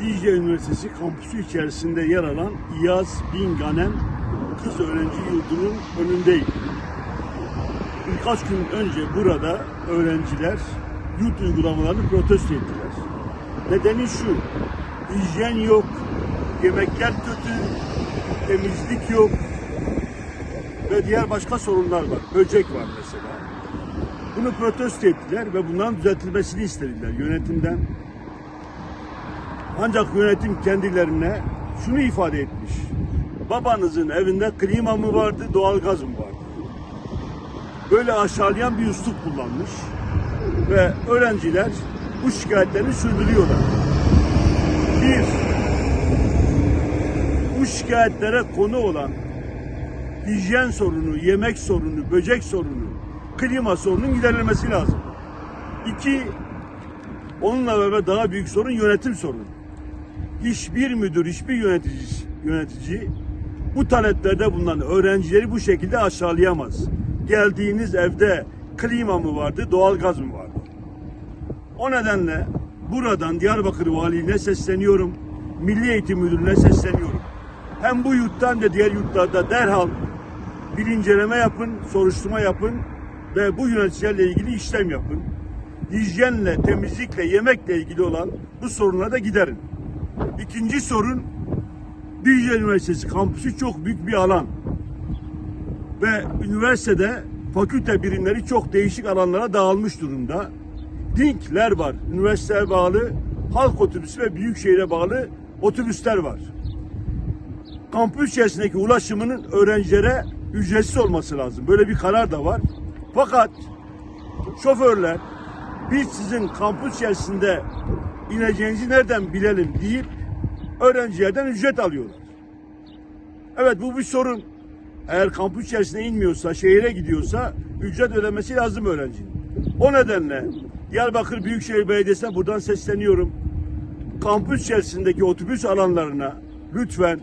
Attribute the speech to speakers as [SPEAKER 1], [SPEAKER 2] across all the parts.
[SPEAKER 1] Dicle Üniversitesi kampüsü içerisinde yer alan İyaz Binganem Kız Öğrenci Yurdu'nun önündeyim. Birkaç gün önce burada öğrenciler yurt uygulamalarını protesto ettiler. Nedeni şu, hijyen yok, yemekler kötü, temizlik yok ve diğer başka sorunlar var. Böcek var mesela. Bunu protesto ettiler ve bundan düzeltilmesini istediler yönetimden. Ancak yönetim kendilerine şunu ifade etmiş. Babanızın evinde klima mı vardı, doğalgaz mı vardı? Böyle aşağılayan bir üslup kullanmış ve öğrenciler bu şikayetlerini sürdürüyorlar. Bir, bu şikayetlere konu olan hijyen sorunu, yemek sorunu, böcek sorunu, klima sorunun giderilmesi lazım. İki, onunla beraber daha büyük sorun yönetim sorunu. Hiçbir müdür, hiçbir yönetici, yönetici bu taleplerde bulunan öğrencileri bu şekilde aşağılayamaz. Geldiğiniz evde klima mı vardı, doğalgaz mı vardı? O nedenle buradan Diyarbakır Valiliğine sesleniyorum. Milli Eğitim Müdürlüğü'ne sesleniyorum. Hem bu yurttan de diğer yurtlarda derhal bir inceleme yapın, soruşturma yapın ve bu yöneticilerle ilgili işlem yapın. Hijyenle, temizlikle, yemekle ilgili olan bu sorunları da giderin. İkinci sorun Dicle Üniversitesi kampüsü çok büyük bir alan. Ve üniversitede fakülte birimleri çok değişik alanlara dağılmış durumda. Dinkler var, üniversiteye bağlı, halk otobüsü ve büyükşehire bağlı otobüsler var. Kampüs içerisindeki ulaşımının öğrencilere ücretsiz olması lazım. Böyle bir karar da var. Fakat şoförler biz sizin kampüs içerisinde ineceğinizi nereden bilelim deyip öğrencilerden ücret alıyorlar. Evet bu bir sorun. Eğer kampüs içerisine inmiyorsa, şehire gidiyorsa ücret ödemesi lazım öğrencinin. O nedenle Diyarbakır Büyükşehir Belediyesi'ne buradan sesleniyorum. Kampüs içerisindeki otobüs alanlarına lütfen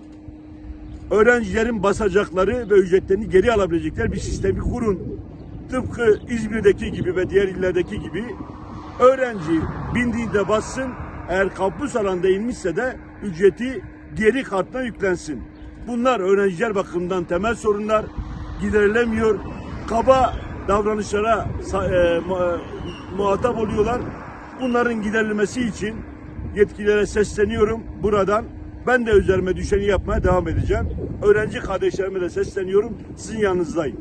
[SPEAKER 1] öğrencilerin basacakları ve ücretlerini geri alabilecekler bir sistemi kurun. Tıpkı İzmir'deki gibi ve diğer illerdeki gibi öğrenci bindiğinde bassın, eğer kampüs alanda inmişse de ücreti geri kartına yüklensin. Bunlar öğrenciler bakımından temel sorunlar giderilemiyor. Kaba davranışlara e, mu- muhatap oluyorlar. Bunların giderilmesi için yetkililere sesleniyorum buradan. Ben de üzerime düşeni yapmaya devam edeceğim. Öğrenci kardeşlerime de sesleniyorum. Sizin yanınızdayım.